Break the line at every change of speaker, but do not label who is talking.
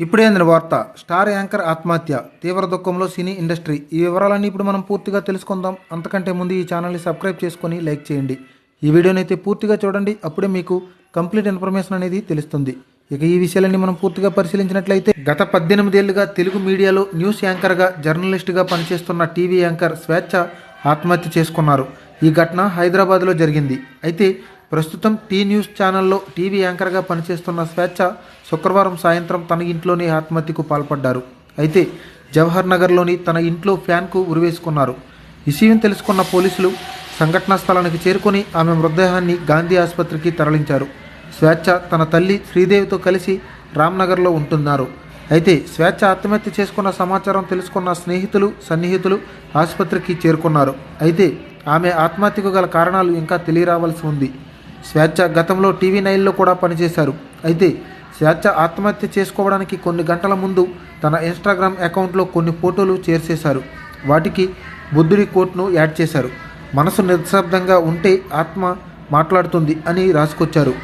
ఇప్పుడే అందిన వార్త స్టార్ యాంకర్ ఆత్మహత్య తీవ్ర దుఃఖంలో సినీ ఇండస్ట్రీ. ఈ వివరాలన్నీ ఇప్పుడు మనం పూర్తిగా తెలుసుకుందాం. అంతకంటే ముందు ఈ ఛానల్ని సబ్స్క్రైబ్ చేసుకొని లైక్ చేయండి. ఈ వీడియోని అయితే పూర్తిగా చూడండి. అప్పుడే మీకు కంప్లీట్ ఇన్ఫర్మేషన్ అనేది తెలుస్తుంది. ఇక ఈ విషయాలన్నీ మనం పూర్తిగా పరిశీలించినట్లయితే గత పద్దెనిమిదేళ్ళుగా తెలుగు మీడియాలో న్యూస్ యాంకర్గా జర్నలిస్ట్గా పనిచేస్తున్న టీవీ యాంకర్ స్వేచ్ఛ ఆత్మహత్య చేసుకున్నారు. ఈ ఘటన హైదరాబాద్లో జరిగింది. అయితే ప్రస్తుతం టీ న్యూస్ ఛానల్లో టీవీ యాంకర్గా పనిచేస్తున్న స్వేచ్ఛ శుక్రవారం సాయంత్రం తన ఇంట్లోనే ఆత్మహత్యకు పాల్పడ్డారు. అయితే జవహర్ నగర్లోని తన ఇంట్లో ఫ్యాన్కు ఉరివేసుకున్నారు. విషయం తెలుసుకున్న పోలీసులు సంఘటనా స్థలానికి చేరుకొని ఆమె మృతదేహాన్ని గాంధీ ఆసుపత్రికి తరలించారు. స్వేచ్ఛ తన తల్లి శ్రీదేవితో కలిసి రామ్నగర్లో ఉంటున్నారు. అయితే స్వేచ్ఛ ఆత్మహత్య చేసుకున్న సమాచారం తెలుసుకున్న స్నేహితులు సన్నిహితులు ఆసుపత్రికి చేరుకున్నారు. అయితే ఆమె ఆత్మహత్యకు గల కారణాలు ఇంకా తెలియరావాల్సి ఉంది. స్వేచ్ఛ గతంలో టీవీ నైన్లో కూడా పనిచేశారు. అయితే స్వేచ్ఛ ఆత్మహత్య చేసుకోవడానికి కొన్ని గంటల ముందు తన ఇన్స్టాగ్రామ్ అకౌంట్లో కొన్ని ఫోటోలు చేర్చేశారు. వాటికి బుద్ధుడి కోట్ను యాడ్ చేశారు. మనసు నిశ్శబ్దంగా ఉంటే ఆత్మ మాట్లాడుతుంది అని రాసుకొచ్చారు.